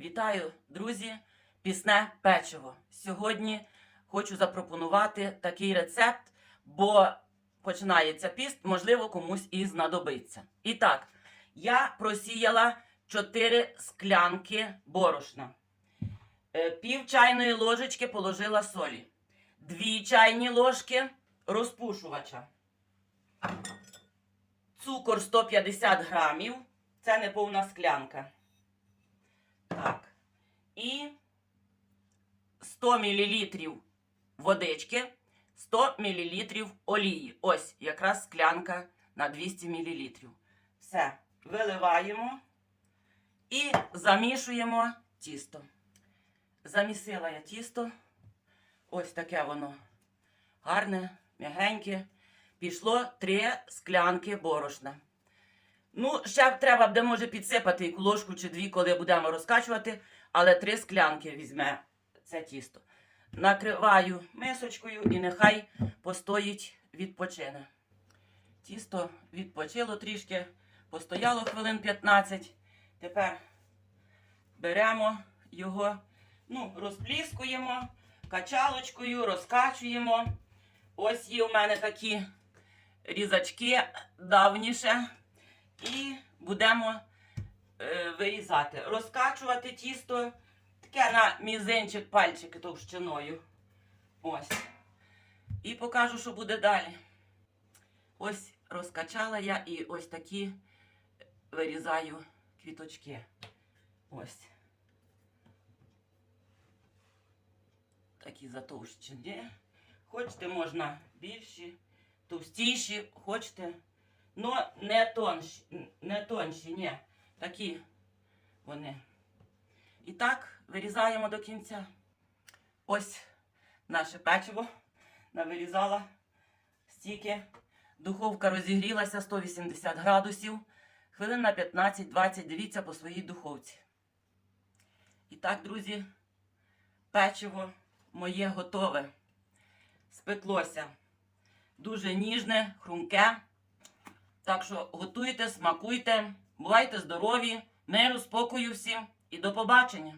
Вітаю, друзі! Пісне печиво. Сьогодні хочу запропонувати такий рецепт, бо починається піст, можливо, комусь і знадобиться. І так, я просіяла 4 склянки борошна. Е, Пів чайної ложечки положила солі. 2 чайні ложки розпушувача. Цукор 150 грамів. Це не повна склянка. І 100 мл водички, 100 мл олії. Ось якраз склянка на 200 мл. Все. Виливаємо і замішуємо тісто. Замісила я тісто. Ось таке воно гарне, м'ягеньке. Пішло 3 склянки борошна. Ну, ще треба буде, може, підсипати яку ложку чи дві, коли будемо розкачувати, але три склянки візьме це тісто. Накриваю мисочкою і нехай постоїть відпочине. Тісто відпочило трішки, постояло хвилин 15. Тепер беремо його, ну, розпліскуємо качалочкою, розкачуємо. Ось є у мене такі різачки давніше. І будемо е, вирізати. Розкачувати тісто таке на мізинчик пальчики товщиною. Ось. І покажу, що буде далі. Ось розкачала я і ось такі вирізаю квіточки. Ось. Такі затовщені. Хочете, можна більші, товстіші, хочете. Ну, не тонші, не тонші, ні. Такі вони. І так вирізаємо до кінця. Ось наше печиво навирізала стільки. Духовка розігрілася 180 градусів. Хвилин на 15-20. Дивіться по своїй духовці. І так, друзі, печиво моє готове. Спеклося. Дуже ніжне, хрумке. Так що готуйте, смакуйте, бувайте здорові, миру, спокою всім і до побачення!